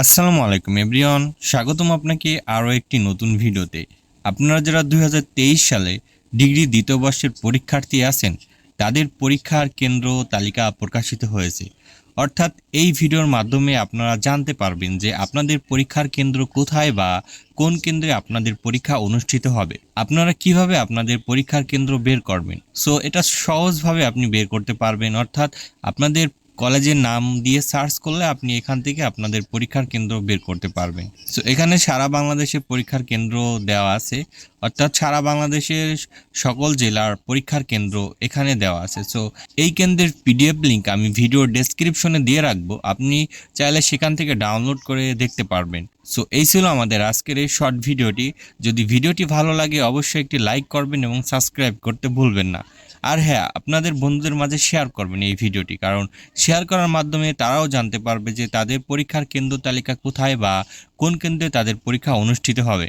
আসসালামু আলাইকুম, এভরিওয়ান। স্বাগতম আপনাকে আরও একটি নতুন ভিডিওতে। আপনারা যারা দুই হাজার তেইশ সালে ডিগ্রি দ্বিতীয় বর্ষের পরীক্ষার্থী আছেন, তাদের পরীক্ষার কেন্দ্র তালিকা প্রকাশিত হয়েছে। অর্থাৎ এই ভিডিওর মাধ্যমে আপনারা জানতে পারবেন যে আপনাদের পরীক্ষার কেন্দ্র কোথায় বা কোন কেন্দ্রে আপনাদের পরীক্ষা অনুষ্ঠিত হবে। আপনারা কীভাবে আপনাদের পরীক্ষার কেন্দ্র বের করবেন? সো এটা সহজভাবে আপনি বের করতে পারবেন। অর্থাৎ আপনাদের কলেজের নাম দিয়ে সার্চ করলে আপনি এখান থেকে আপনাদের পরীক্ষার কেন্দ্র বের করতে পারবেন। সো এখানে সারা বাংলাদেশে পরীক্ষার কেন্দ্র দেওয়া আছে। অর্থাৎ সারা বাংলাদেশের সকল জেলার পরীক্ষার কেন্দ্র এখানে দেওয়া আছে। সো এই কেন্দ্রের পিডিএফ লিঙ্ক আমি ভিডিও ডেসক্রিপশনে দিয়ে রাখব। আপনি চাইলে সেখান থেকে ডাউনলোড করে দেখতে পারবেন। সো এই ছিল আমাদের আজকের এই শর্ট ভিডিওটি। যদি ভিডিওটি ভালো লাগে, অবশ্যই একটি লাইক করবেন এবং সাবস্ক্রাইব করতে ভুলবেন না। আর হ্যাঁ আপনাদের বন্ধুদের মাঝে শেয়ার করবেন এই ভিডিওটি কারণ শেয়ার করার মাধ্যমে তারাও জানতে পারবে যে তাদের পরীক্ষার কেন্দ্র তালিকা কোথায় বা কোন কেন্দ্রে তাদের পরীক্ষা অনুষ্ঠিত হবে।